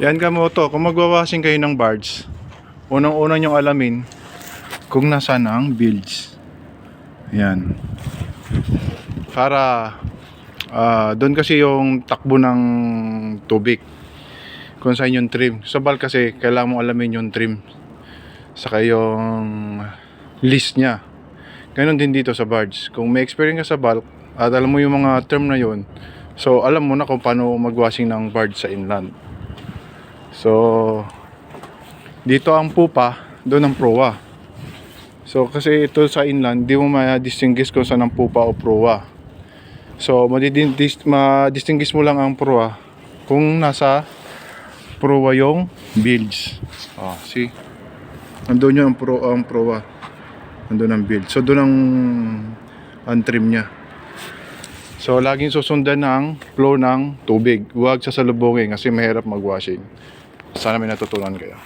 Yan ka mo to, kung magwawashing kayo ng barge, unang-una nyong alamin kung nasaan ang bilge. Yan. Para ah doon kasi yung takbo ng tubig. Kung saan yung trim. Sa bulk kasi kailangan mo alamin yung trim. Saka yung list niya. Ganon din dito sa barge. Kung may experience ka sa bulk at alam mo yung mga term na yun, so alam mo na kung paano magwashing ng barge sa inland. So, dito ang pupa, doon ang proa. So, kasi ito sa inland, di mo ma-distinguish kung saan ang pupa o proa. So, ma-distinguish mo lang ang proa kung nasa proa yung bilge. Oh, see? Nandun yun ang, pro, ang proa. Nandun ang bilge. So, doon ang, ang trim niya. So, laging susundan ng flow ng tubig. Huwag sasalubungin kasi mahirap magwashing. Sana may natutunan kayo.